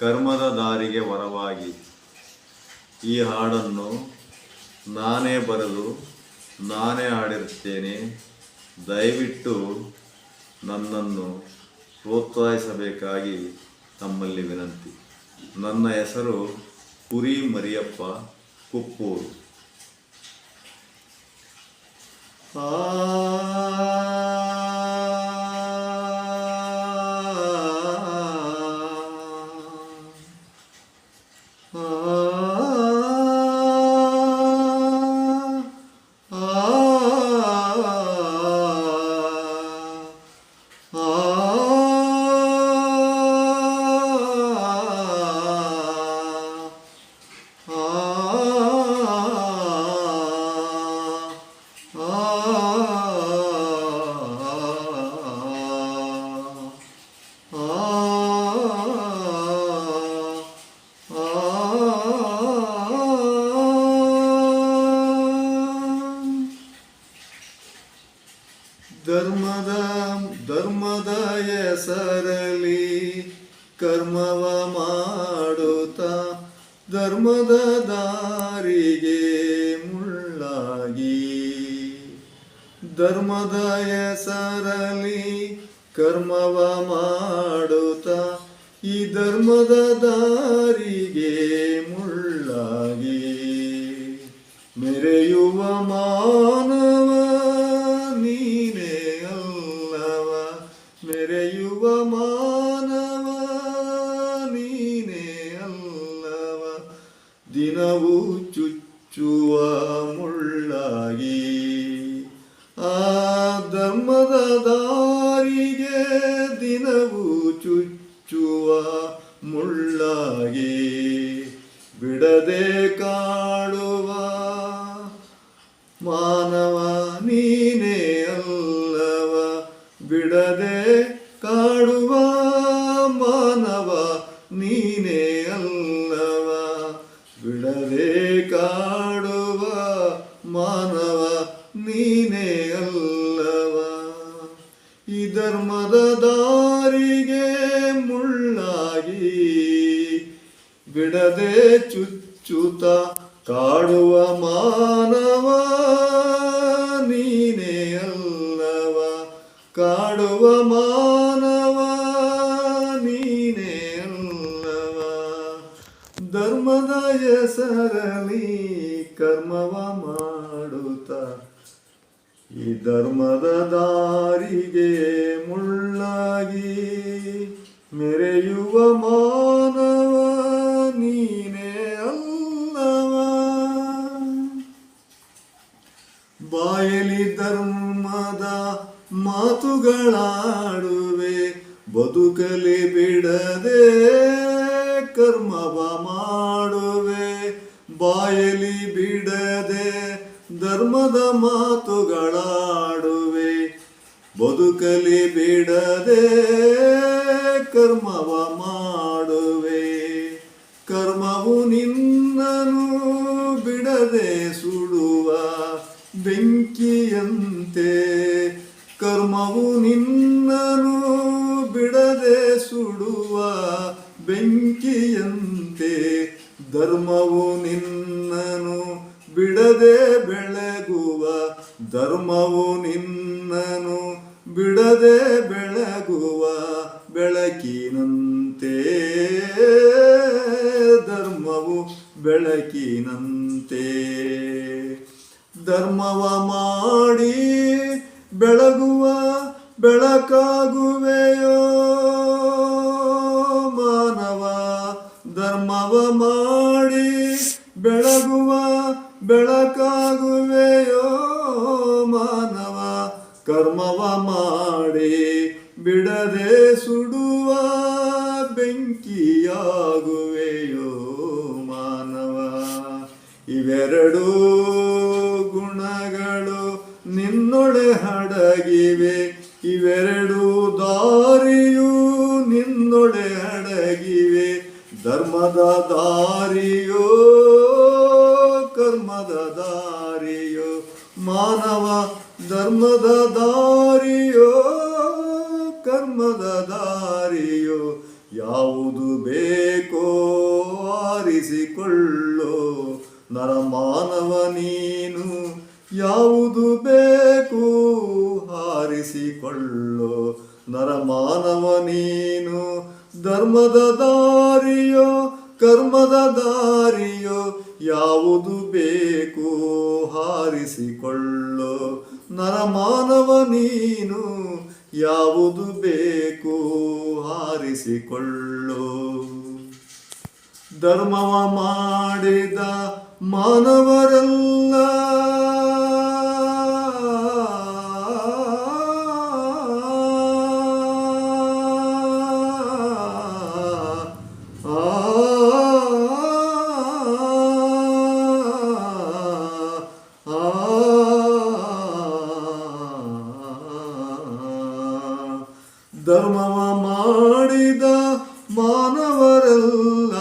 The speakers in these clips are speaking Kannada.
ಕರ್ಮದ ದಾರಿಗೆ ವರವಾಗಿ ಈ ಹಾಡನ್ನು ನಾನೇ ಬರೆದು ನಾನೇ ಹಾಡಿರುತ್ತೇನೆ. ದಯವಿಟ್ಟು ನನ್ನನ್ನು ಪ್ರೋತ್ಸಾಹಿಸಬೇಕಾಗಿ ತಮ್ಮಲ್ಲಿ ವಿನಂತಿ. ನನ್ನ ಹೆಸರು ಕುರಿ ಮರಿಯಪ್ಪ ಕುಪ್ಪೂರು. Oh. ಧರ್ಮದ ಧರ್ಮದ ಹೆಸರಲಿ ಕರ್ಮವ ಮಾಡುತ್ತ ಧರ್ಮದ ದಾರಿಗೆ ಮುಳ್ಳಾಗಿ. ಧರ್ಮದ ಹೆಸರಲಿ ಕರ್ಮವ ಮಾಡುತ್ತ ಈ ಧರ್ಮದ ದಾರಿಗೆ ಮುಳ್ಳಾಗಿ. ಮೆರೆಯುವ ಮಾನವ ನೀನೇ ಅಲ್ಲವ, ಬಿಡದೆ ಕಾಡುವ ಮಾನವ ನೀನೇ ಅಲ್ಲವ, ಬಿಡದೆ ಕಾಡುವ ಮಾನವ ನೀನೇ ಅಲ್ಲವ. ಈ ಧರ್ಮದ ದಾರಿಗೆ ಮುಳ್ಳಾಗಿ, ಬಿಡದೆ ಚುಚ್ಚುತ ಕಾಡುವ ಕಾಡುವ ಮಾನವ ನೀನೆವ ಧರ್ಮದ ಹೆಸರಲಿ ಕರ್ಮವ ಮಾಡುತ್ತ. ಈ ಧರ್ಮದ ದಾರಿಗೆ ಮುಳ್ಳಾಗಿ ಮೆರೆಯುವ ಮಾನವ ಮಾತುಗಳಾಡುವೆ ಬದುಕಲಿ ಬಿಡದೆ ಕರ್ಮವ ಮಾಡುವೆ. ಬಾಯಲಿ ಬಿಡದೆ ಧರ್ಮದ ಮಾತುಗಳಾಡುವೆ. ಬದುಕಲಿ ಬಿಡದೆ ಕರ್ಮವ ಮಾಡುವೆ. ಕರ್ಮವು ನಿನ್ನನು ಬಿಡದೆ ಸುಡುವ ಬೆಂಕಿಯಂತೆ ನಿನ್ನನು ಬಿಡದೆ ಸುಡುವ ಬೆಂಕಿಯಂತೆ ಧರ್ಮವು ನಿನ್ನನು ಬಿಡದೆ ಬೆಳಗುವ ಧರ್ಮವು ನಿನ್ನನು ಬಿಡದೆ ಬೆಳಗುವ ಬೆಳಕಿನಂತೆ ಧರ್ಮವು ಬೆಳಕಿನಂತೆ. ಧರ್ಮವ ಮಾಡಿ ಬೆಳಗುವ ಬೆಳಕಾಗುವೆಯೋ? ಮಾನವ ಧರ್ಮವ ಮಾಡಿ ಬೆಳಗುವ ಬೆಳಕಾಗುವೆಯೋ? ಮಾನವ ಕರ್ಮವ ಮಾಡಿ ಬಿಡದೆ ಸುಡುವ ಬೆಂಕಿಯಾಗುವೆಯೋ? ಮಾನವ ಇವೆರಡೂ ಗುಣಗಳು ನಿನ್ನೊಳೆ ಹಡಗಿವೆ. ಇವೆರಡು ದಾರಿಯು ನಿನ್ನೊಡೆ ಅಡಗಿವೆ. ಧರ್ಮದ ದಾರಿಯೋ, ಕರ್ಮದ ದಾರಿಯೋ, ಮಾನವ ಧರ್ಮದ ದಾರಿಯೋ, ಕರ್ಮದ ದಾರಿಯೋ, ಯಾವುದು ಬೇಕೋ ಆರಿಸಿಕೊಳ್ಳೋ. ನರಮಾನವ ನೀನು, ಯಾವುದು ಬೇಕು ಹಾರಿಸಿಕೊಳ್ಳೋ ನರಮಾನವ ನೀನು, ಧರ್ಮದ ದಾರಿಯೋ, ಕರ್ಮದ ದಾರಿಯೋ, ಯಾವುದು ಬೇಕು ಹಾರಿಸಿಕೊಳ್ಳೋ. ನರಮಾನವ ನೀನು, ಯಾವುದು ಬೇಕು ಹಾರಿಸಿಕೊಳ್ಳೋ. ಧರ್ಮವ ಮಾಡಿದ ಮಾನವರೆಲ್ಲ ಧರ್ಮವ ಮಾಡಿದ ಮಾನವರೆಲ್ಲ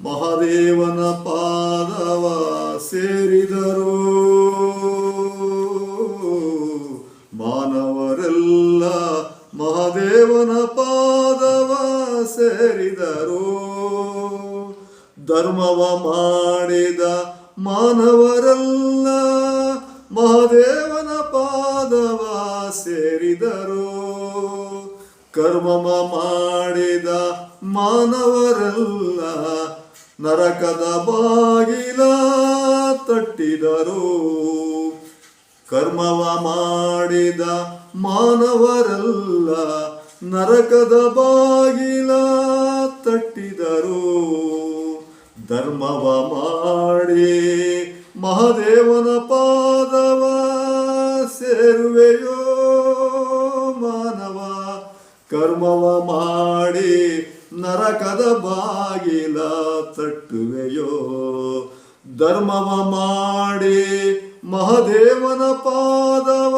ಮಹಾದೇವನ ಪಾದವ ಸೇರಿದರು. ಮಾನವರೆಲ್ಲ ಮಹಾದೇವನ ಪಾದವ ಸೇರಿದರು. ಧರ್ಮವ ಮಾಡಿದ ಮಾನವರೆಲ್ಲ ಮಹಾದೇವನ ಪಾದವ ಸೇರಿದರು. ಕರ್ಮಮ ಮಾಡಿದ ಮಾನವರೆಲ್ಲ ನರಕದ ಬಾಗಿಲ ತಟ್ಟಿದರು. ಕರ್ಮವ ಮಾಡಿದ ಮಾನವರೆಲ್ಲ ನರಕದ ಬಾಗಿಲ ತಟ್ಟಿದರು. ಧರ್ಮವ ಮಾಡಿ ಮಹಾದೇವನ ಪಾದವ ಸೇರುವೆಯೋ ನರಕದ ಬಾಗಿಲ ತಟ್ಟುವೆಯೋ? ಧರ್ಮವ ಮಾಡಿ ಮಹದೇವನ ಪಾದವ.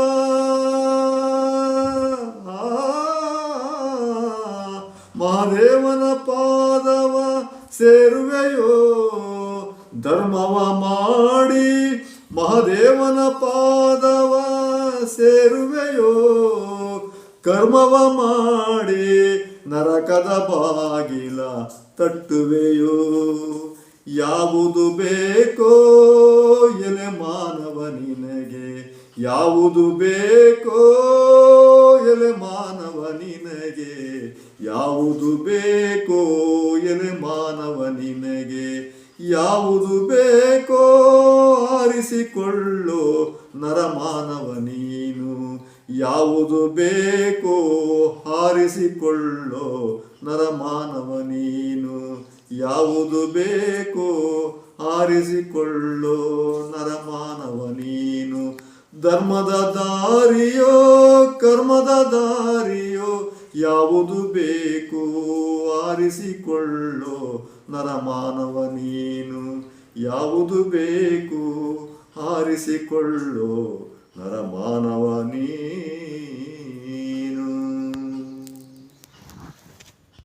ಮಹಾದೇವನ ಪಾದವ ಸೇರುವೆಯೋ? ಧರ್ಮವ ಮಾಡಿ ಮಹದೇವನ ಪಾದವ ಸೇರುವೆಯೋ? ಕರ್ಮವ ಮಾಡಿ ನರಕದ ಬಾಗಿಲ ತಟ್ಟುವೆಯೋ? ಯಾವುದು ಬೇಕೋ ಎಲೆ ಮಾನವ ನಿನಗೆ? ಯಾವುದು ಬೇಕೋ ಎಲೆ ಮಾನವ ನಿನಗೆ? ಯಾವುದು ಬೇಕೋ ಎಲೆ ಮಾನವ ನಿನಗೆ? ಯಾವುದು ಬೇಕೋ ಆರಿಸಿಕೊಳ್ಳೋ ನರಮಾನವ ನೀನು? ಯಾವುದು ಬೇಕೋ ಹಾರಿಸಿಕೊಳ್ಳೋ ನರಮಾನವ ನೀನು. ಯಾವುದು ಬೇಕೋ ಹಾರಿಸಿಕೊಳ್ಳು ನರಮಾನವ ನೀನು. ಧರ್ಮದ ದಾರಿಯೋ, ಕರ್ಮದ ದಾರಿಯೋ, ಯಾವುದು ಬೇಕು ಆರಿಸಿಕೊಳ್ಳೋ ನರಮಾನವ ನೀನು. ಯಾವುದು ಬೇಕು ಆರಿಸಿಕೊಳ್ಳೋ ನರಮಾನವ ನೀನು